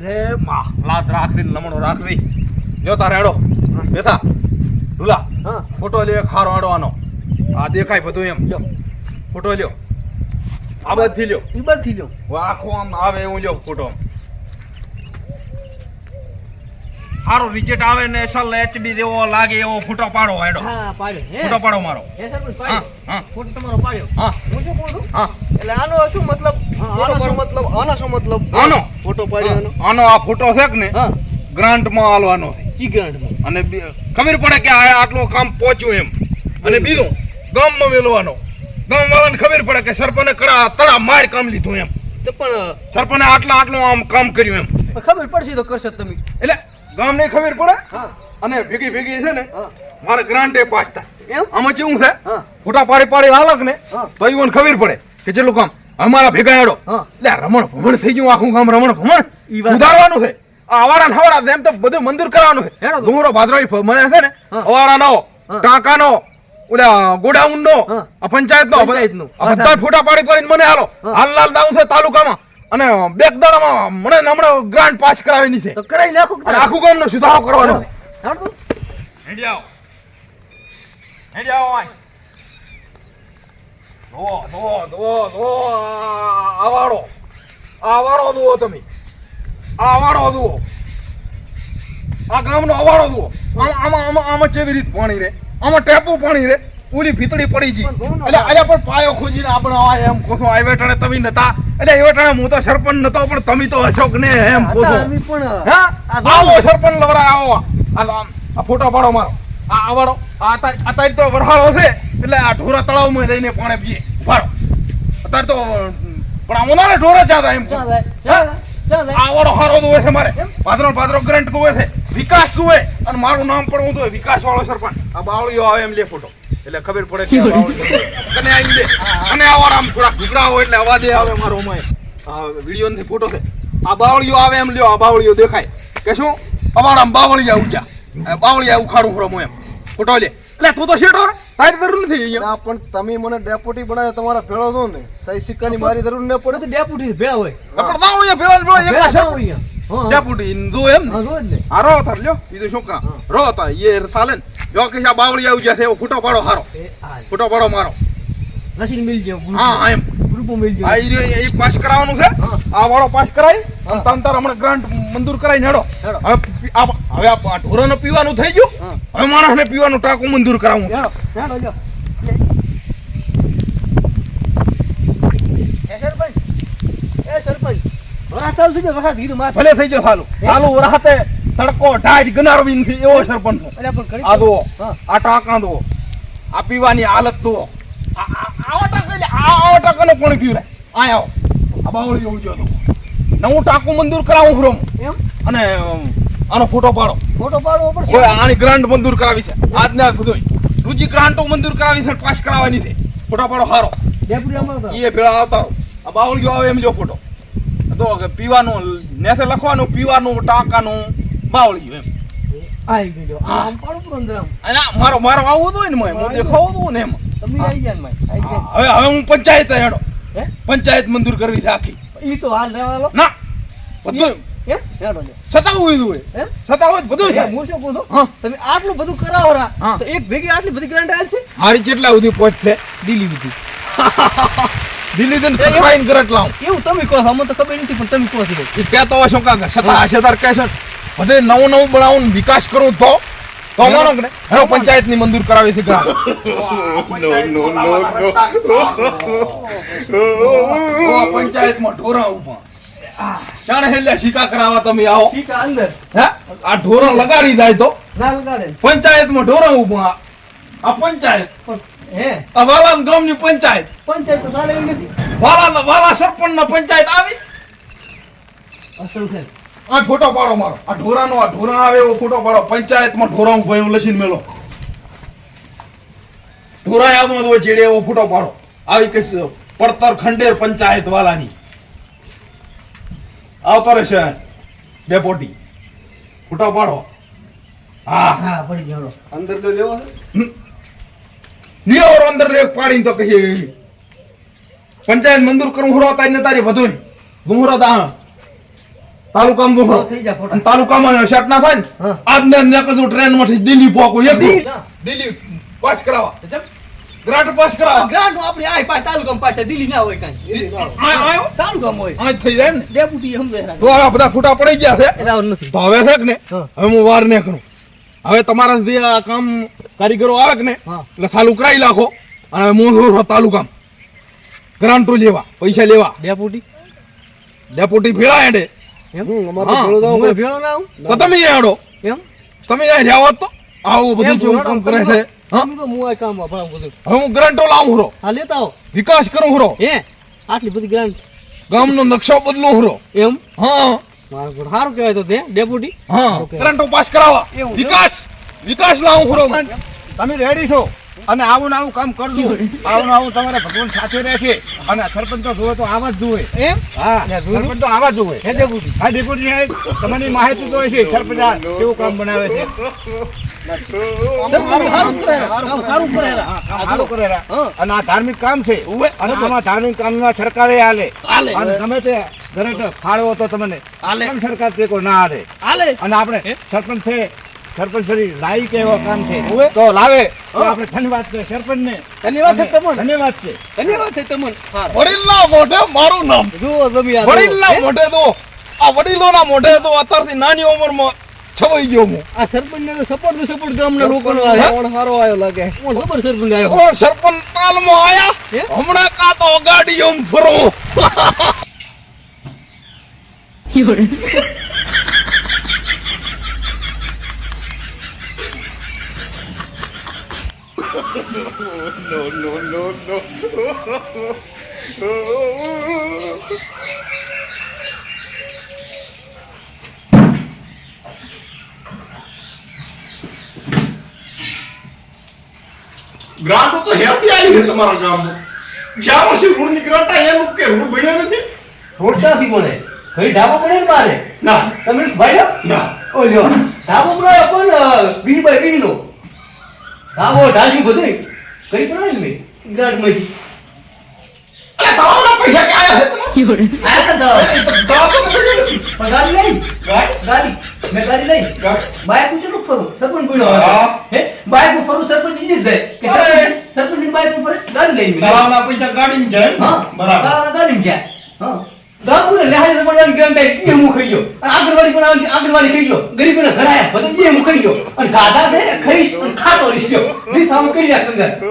એ માં લાત રાખવી ને લમણો રાખવી. લ્યો તારે હેડો. બેઠા. ઢુલા ફોટો લે ખારો આડવાનો આ દેખાય બધું એમ. લ્યો. ફોટો લ્યો. આ બધી લ્યો. ઈ બધી લ્યો. આખો આમ આવે એવું લ્યો ફોટો સારો રિઝલ્ટ આવે ને અસલ એચડી જેવો લાગે એવો ફોટો પાડો હેડો. હા પાડ્યો. હે. ફોટો પાડો મારો. હે સર પાડ્યો. હા ફોટો તમારો પાડ્યો. હા. હું શું કહું છું? હા. એટલે આનો શું મતલબ? આનો શું મતલબ? આનો શું મતલબ? આનો? ફોટો પાડ્યો આનો? આ ફોટો છે કે ને? હા. ગ્રાન્ટમાં આલવાનો છે. ઈ ગ્રાન્ટમાં. અને ખબર પડે કે આ આટલું કામ પહોંચ્યું એમ. અને બીજું ગામમાં મેળવાનો ગામ વાળાને ખબર પડે કે સરપંચે કડા તળા માર કામ લીધું એમ. પણ સરપંચે આટલા આટલું આમ કામ કર્યું એમ. ખબર પડશે તો કરશો તમે. એટલે ગામને ખબર પડે? અને ભેગી ભેગી છે ને મારે ગ્રાન્ટે પાછતા આમાં કેવું છે? ફોટા પાડી પાડી લાલક ને તો એવું ખબર પડે કે જેટલું કામ અમારા ભેગા આડો. એટલે રમણ ભમણ થઈ ગયું આખું ગામ રમણ ભમણ. સુધારવાનું છે. આ અવાડા ને એમ તો બધું મંદિર કરવાનું છે. ભાદરોઈ ફ- મને છે ને હા. અવાડા નો ટાંકા નો ઓલા ગોડાઉન નો પંચાયત નો બધા ફોટા પાડી પાડીને મને હાલો. હાલ લાલ દાઉં છે તાલુકામાં. અને બેક દાડામાં મને હમણાં ગ્રાન્ટ પાસ કરાવેલી છે. તો કરાઈ નાખો અને આખું ગામ નો સુધારો કરવાનો હેડી. આવો. હેડી આવો આય. ધોવો ધોવો ધોવો ધો આવાડો આવાડો ધોવો તમે. આવાડો ધોવો. આ ગામનો અવાડો ધોવો. આમાં આમાં આમાં આમાં કેવી રીત પાણી રે? આમાં ટેપુ પાણી રે? ઓલી ભીતળી પડી ગઈ એટલે અલ્યા પણ પાયો ખોજીને આપણે આવા એમ કોથો આવ્યા ટાણે તમે નતા. એટલે એવો ટાણે હું તો સરપંચ નતો પણ તમે તો અશોક ને એમ પણ આવો સરપંચ લવરા આવો. આ ફોટો પાડો મારો. આ આવડો. તારી તો વરહાળો છે એટલે આ ઢોરા તળાવમાં જઈને પાણી પીએ. પાડો અત્યારે તો પણ આ ઉનાળે ઢોરા જાતા એમ આવડો હારો દુવે છે મારે. પાદરો પાદરો ગ્રંટ દુવે છે. વિકાસ દુવે. અને મારું નામ પણ હું તો વિકાસ વાળો સરપંચ. આ બાવળીઓ આવે એમ લે ફોટો. એટલે ખબર પડે કે આ બાવળીઓ. કને આઈ લે અને આવા આમ થોડા ઘૂઘરા હોય એટલે અવાજે આવે મારો મોય આ વીડિયો નથી ફોટો છે. આ બાવળીઓ આવે એમ લ્યો આ બાવળીઓ દેખાય. કે શું? અમારા આમ બાવળિયા ઊંચા. બાવળિયા ઉખાડું ફરો એમ. ફોટો લે. એટલે તું તો શેઠો તારી જરૂર નથી અહીંયા. પણ તમે મને ડેપ્યુટી બનાવ્યો તમારા ભેળો દો ને. સહી સિક્કાની મારી જરૂર ન પડે. તો ડેપુટી ભેળા હોય. પણ ના હોય ભેળા ભેળા એકલા ભેળા અહીંયા. ડેપ્યુટી જો એમ રો તાર લ્યો. બીજું શું કા રો તાર એ ચાલે ને. જો કે આ બાવળી આવી જાય છે એવો ફૂટો પાડો હારો. ફૂટો પાડો મારો. રસીદ મિલ જાય હા હા એમ. ગ્રુપ મિલ આ ઈ એ પાસ કરાવવાનું છે? આ વાળો પાસ કરાય. તમ તાર હમણાં ગ્રાન્ટ મંજૂર કરાઈ હેડો. હવે આ હવે આ ઢોરોને પીવાનું થઈ ગયું? હવે માણસને પીવાનું ટાંકું મંજૂર કરાવું. હેડો, હેડો, લ્યો. એ સરપંચ એ સરપંચ. વરાત ચાલુ થઈ ગયો, વરાત કીધું મારે. ભલે થઈ ગયો સાલું સાલું રાતે તડકો ઢાઢ ગનાર વિનથી એવો સરપંચ. પણ આ દો. આ ટાંકા દો આ પીવાની હાલત દો. આવા ટાંકા એટલે આ- આવા ટાંકાને કોણ પીવરે આ આવો. આ બાવળી જેવું જો નવું ટાંકું મંજૂર કરાવું ખરો એમ? અને આનો ફોટો પાડો. ફોટો પાડવો પડશે? આની ગ્રાન્ટ મંજૂર કરાવી છે. આજના બધું રુચિ ગ્રાન્ટો મંજૂર કરાવી છે પાસ કરાવવાની છે. ફોટો પાડો હારો. એ ભેળા આવતા. આ બાવળીઓ આવે એમ જો ફોટો. તો કે પીવાનું નેસે લખવાનું પીવાનું ટાંકાનું. બાવળીયું એમ. આવી ગયો. આમ પાડું પૂરું અને મારો મારો આવું હતું ને મોય, દેખાવું હતું ને એમ. તમે આવી ગયા ને માય, આવી ગયા. હવે હવે હું પંચાયત હેડો પંચાયત મંજૂર કરવી છે આખી. ઈ તો હાલ રહેવા ના બધું? સતાવું હોય સતાવું બધું એ હું શું કહું છું? તમે આટલું બધું કરાવો તો એક ભેગી આટલી બધી ગ્રાન્ટ આલશે? હારી કેટલા સુધી પહોંચશે દિલ્હી બધી. દિલ્હી જઈને ફટાઈને કરટ લાવું. એવું તમે કહો અમને તો ખબર નથી પણ તમે કહો છો. એ કહેતો સતા હશે તાર કહેશો. બધે નવું નવું બનાવું વિકાસ કરું તો? તો માનો કે ને હેડો પંચાયતની. મંજૂર કરાવી છે ગ્રાન્ટ. પંચાયત પંચાયતમાં ઢોરા ઊભા હેલ્યા શિકા કરાવવા તમે આવો. અંદર. હે? આ ઢોરા લગાડી જાય તો? ના લગાડે. પંચાયતમાં ઢોરા ઊભા આ. પંચાયત. હે? આ વાલા ગામની પંચાયત. પંચાયત તો ચાલે નથી. વાલા વાલા સરપંચ ના પંચાયત આવી? અસલ છે. આ ફોટો પાડો મારો. આ ઢોરાનો આ ઢોરા આવે એવો ફોટો પાડો. પંચાયતમાં ઢોરા એવું લસીને મેલો. ઢોરા આવતો હોય ચેડે એવો ફોટો પાડો. આવી કે પડતર ખંડેર પંચાયત વાલાની આવતો રહેશે બે પોટી. ફોટો પાડો. હા. હા પડી ગયો અંદર તો લેવો છે? નિયો અંદર એક પાડીને તો કહીએ. પંચાયત મંજૂર કરું હુરો તારી ને તારી બધું ગુમરો દા તાલુકામાં કામ દુખો થઈ જાય ફોટા. અને તાલુકામાં સેટ ના થાય ને હા. આજ ને નીકળતું ટ્રેનમાંથી દિલ્હી પોકો એક દિલ્હી? પાસ કરાવવા. ગ્રાન્ટ પાસ કરાવવા. ગ્રાન્ટ આપણે આય પાછ તાલુકામાં પાસ. દિલ્હી ના હોય કાઈ. આયો? તાલુકામાં હોય. આ થઈ જાય ને. ડેપ્યુટી સમજે. તો આ બધા ફૂટા પડી ગયા છે. તો હવે છે ને હવે હું વાર ને કરું હવે તમારા સુધી આ કામ કારીગરો આવે કે ને. એટલે ચાલુ કરાવી નાખો. અને હું તાલુકામાં ગ્રાન્ટો લેવા પૈસા લેવા. ડેપ્યુટી? ડેપ્યુટી ભેળા હેડે. હમ, અમારે ભેળો દાવ હું ભેળો ના આવું? તો તમે અહીંયા એમ? તમે અહીંયા રહ્યા તો? આવું બધું એમ કામ કરે છે. હા? તો હું આ કામ ભણાવું બધું. હવે હું ગ્રાન્ટો લાવું હરો. હા લેતા આવો. વિકાસ કરું હરો. હે? આટલી બધી ગ્રાન્ટ ગામનો નકશો બદલું હરો. એમ? હા. મારું સારું કહેવાય તો તે ડેપ્યુટી. હા. ગ્રાન્ટો પાસ કરાવવા. વિકાસ. વિકાસ લાવું હરો. તમે રેડી છો? અને આવું આવું કામ કરજો. આવું આવું તમારે ભગવાન સાથે રહેશે. અને સરપંચ તો જોવે તો આવા જ જોવે. એમ? હા સરપંચ તો આવા જ હે ડેપ્યુટી હા ડેપ્યુટી સાહેબ તમારી માહિતી તો છે સરપંચ કેવું કામ બનાવે છે? કામ કામ. અને આ ધાર્મિક કામ છે. અને. આમાં ધાર્મિક કામના સરકારે હાલે. અને ગમે તે દરેક ફાળવો તો તમને સરકાર ટેકો ના હાલે? અને આપણે સરપંચ છે સરપંચ શ્રી લાયક એવો કામ છે. તો લાવે. તો આપણે ધન્યવાદ છે સરપંચ ને ધન્યવાદ છે તમને. ધન્યવાદ છે. ધન્યવાદ છે તમને. વડીલના મોઢે મારું નામ. જુઓ જમી વડીલના મોઢે તો આ વડીલોના મોઢે તો અત્યારથી નાની ઉંમરમાં છવાઈ ગયો હું. આ સરપંચ ને સપોર્ટ તો સપોર્ટ ગામના લોકોનો શ્રાવણ સારો આવ્યો લાગે? કોણ ખબર સરપંચ આવ્યો કોણ સરપંચ તાલમાં આયા? હમણાં કા તો ગાડી no, no. ગ્રાન્ટો તો હેરથી આવી છે તમારા ગામમાં. જ્યાં વર્ષે રૂડ નીકળતા એનું કે રૂડ બન્યો નથી. રોડતાથી બને ઘરે ઢાબો પડે ને મારે? ના. તમે ભાઈ ના. ઓ લ્યો ઢાબો બનાવ્યો પણ બીજી બાય બીજી નો ઢાબો ઢાલ્યું બધું. કઈ બનાવ્યું મેં. ગાંઠમાંથી અરે તમારા પૈસા ક્યાં આવ્યા? છે તમારા? આયા તા તો દાવ. તો પણ ગાડી ગાડી લઈ. ગાડી? મેં ગાડી લઈ. ગાડી? બાઈક ઉપરનું ફરું સરપંચ હે. બાઈક ઉપર ફરું સરપંચ ઈ જ કે. સરપંચ સરપંચ બાઈક ઉપર ગાડી લઈને મેં. તળાવના પૈસા ગાડીમાં જાય હા. બરાબર. ગાડી ગાડીમાં જાય. હા. ગામુને લેહાજે પડવાની ગ્રાન્ટ આવી એ હું ગયો. અને આંગણવાડી પણ આવી આંગણવાડી ખાઈ ગયો. ગરીબોને ઘર આયા બધા એ હું ગયો. અને ગાધા છે ખાઈ અને ખાતો રહી ગયો. દી સામ કરી જા સંગત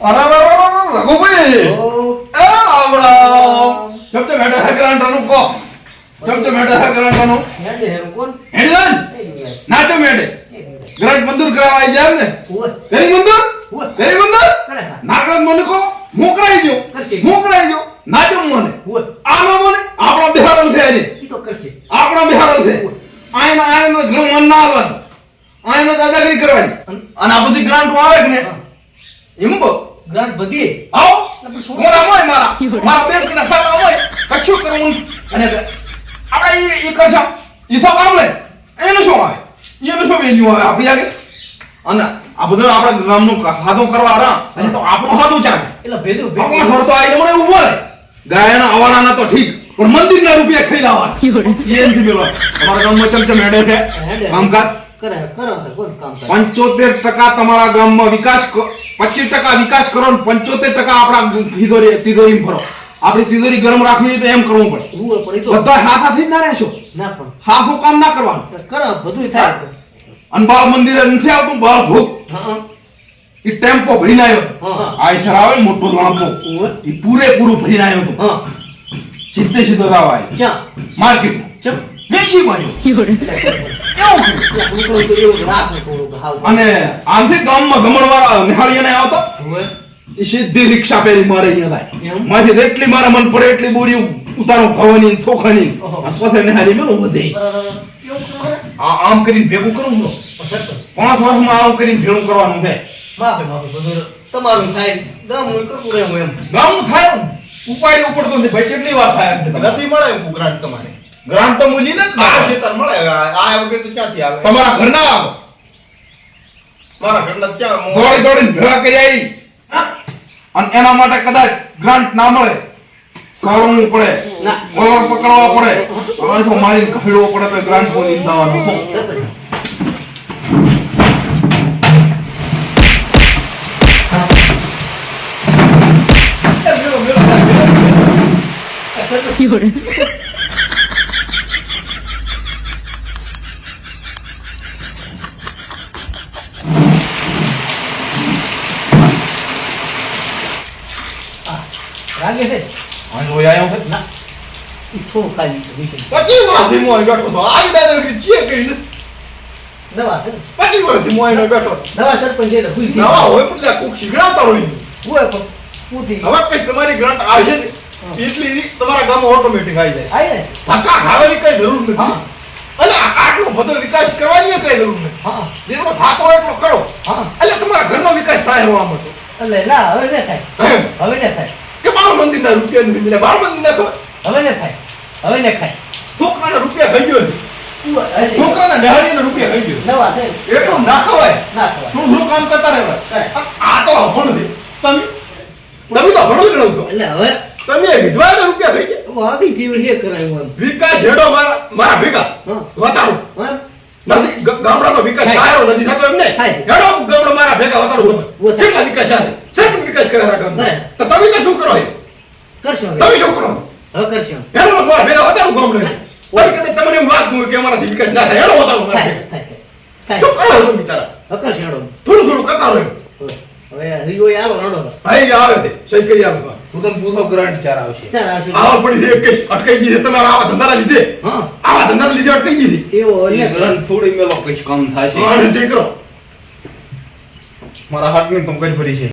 અરે, રઘુભાઈ એ રામ રામ ચમ ચમ હેડે હે ગ્રાન્ટનું કો. ચમ ચમ હેડે હે ગ્રાન્ટનું હેડે હેરો કોણ? હેડી. ને? ચમ હેડે. ગ્રાન્ટ મંજૂર કરાવવા આવી જાય ને કરી મંજૂર કરી મંજૂર નાગરાજ મને કો હું કરાઈ ગયો. કરશે. હું કરાઈ ગયો. નાચો મને આનો મને આપણા બિહારન છે. આપણો તો આપણા છે આયન આયન ઘણું મન ના આવવાનું. આયન દાદાગીરી કરવાની. અને આ બધી ગ્રાન્ટ આવે કે ને એમ બો ગ્રાન્ટ બધી આવો. મોરા મોય મારા. મારા બેટ ના ફાટા મોય. કચ્છું કરવું અને આપણે ઈ ઈ કશા ઈ તો કામ લે એનું શું આવે? એનું શું વેલ્યુ આવે? આપણી આગળ? અને આ બધું આપણા ગામનું હાદો કરવા રા અને તો આપણું હાદું ચાલે. એટલે ભેદું ભગવાન ઘર તો આવીને મને ઊભો રહે ગાયના અવાના તો ઠીક પણ મંદિરના રૂપિયા ખાઈ લાવવાના એ નથી મેળવા અમારા ગામમાં ચમચમ હેડે છે. કામકાજ. પંચોતેર ટકા તમારા ગામમાં વિકાસ પચીસ ટકા વિકાસ કરો ને પંચોતેર ટકા આપણા તિજોરી તિજોરી ભરો. આપણી તિજોરી ગરમ રાખવી હોય તો એમ કરવું પડે. બધા હાથાથી જ ના રહેશો. ના પણ હાથું કામ ના કરવાનું. કરો બધું થાય. અને બાળ મંદિરે નથી આવતું બાળ ભૂખ એ ટેમ્પો ભરીને આવ્યો હા આવે મોટો લાંબો એ પૂરેપૂરું ભરીને આવ્યો હતો. હા. સીધે સીધો રાવ આવ્યો ક્યાં માર્કેટ ચમ. તો થોડું હાવ અને આમથી ગામમાં ગમણવાળા નિહાળીને આવતા એ સીધી રિક્ષા પેરી મારે અહીંયા થાયમાંથી એટલી મારા મન પડે એટલી બોરી ઉતારો ખવાની ચોખાની. પછી નિહાળી મેં વધે આમ કરીને ભેગું કરું હું પાંચ વર્ષમાં આમ કરીને ભેગું કરવાનું માફી તમારું થાય. ગામ કરવું એમ ગામ થાય. ઉપાય ઉપાડી ઉપડતો નથી. ભાઈ કેટલી વાર થાય? નથી મળે ઉગ્રાટ તમારે. ગ્રાન્ટ તો મૂલી નથી આ ખેતર મળે. આ વગર તો ક્યાંથી આવે? તમારા ઘરના આવો. મારા ઘરના ક્યાં દોડી દોડીને ભેળા કરી આવી અને એના માટે કદાચ ગ્રાન્ટ ના મળે. કરવું પડે ના. પકડવા પડે. હવે તો મારી ઘડવો પડે તો ગ્રાન્ટ બોલી દેવાનો. સરપંચ લાગે છે? અહીં લોહી આવ્યો છે ના. થોડું ખાલી છે, નીચે. પચીસ વર્ષથી હું અહીં બેઠો હતો? આવી દાદા વગર ચીએ કરીને નવા છે ને? પચીસ વર્ષથી અહીં બેઠો. નવા સરપંચ એટલે ભૂલ થઈ નવા હોય એટલે કોક શીખડાવતા હોય હોય પણ પૂરી હવે કઈ તમારી ગ્રાન્ટ આવે છે ને એટલી તમારા ગામમાં ઓટોમેટિક આવી જાય. આય ને ધક્કા ખાવાની કઈ જરૂર નથી. હા. અને આટલો બધો વિકાસ કરવાની કઈ જરૂર નથી. હા. જેટલો થાતો હોય એટલો કરો. હા. એટલે તમારા ઘરનો વિકાસ થાય હોવા માટે એટલે ના હવે ને થાય. હવે ને થાય. કે બાળ મંદિરના રૂપિયા ની બાળ મંદિરના હવે ને થાય. હવે ને ખાય છોકરાના રૂપિયા ખાઈ ગયો છોકરાના ડહાડીના રૂપિયા ખાઈ ગયો નવા છે. એટલું ના ખવાય. ના ખવાય. થોડું થોડું કામ કરતા રહેવાય? આ તો અભણ છે. તમે? તમે તો ભણો ગણો છો. એટલે હવે તમે વિધવાના રૂપિયા થઈ ગયા. આવી જીવન ને કરાયું વિકાસ હેડો મારા મારા ભેગા હા. નથી ગામડાનો વિકાસ સારો નથી થતો એમ ને થાય. હેડો ગામડો મારા ભેગા વતાડો વતાડો. કેટલા વિકાસ આવે કેટલો વિકાસ કરે તો તમે તો શું કરો? કરશો તમે શું કરો? હવે કરશો. હેડો મારા ઓય તમને એમ લાગતું કે ના શું કરો તમે તારા? હવે કરશો થોડું થોડું કરતા રહો હવે આવો રડો ભાઈ આવે છે. સહી કરી આવે છે. તું પૂછો ગ્રાન્ટ ચાર આવશે. ચાલ આવશે. આવા પડી એક અટકાઈ ગઈ છે. તમારા આવા ધંધાના લીધે. હા. આવા ધંધાના લીધે અટકાઈ ગઈ છે. એવો એટલે ગ્રાન્ટ થોડી મેલો કઈ કામ થાય છે. હા, જે કરો. મારા હાથની તો કઈ ભરી છે.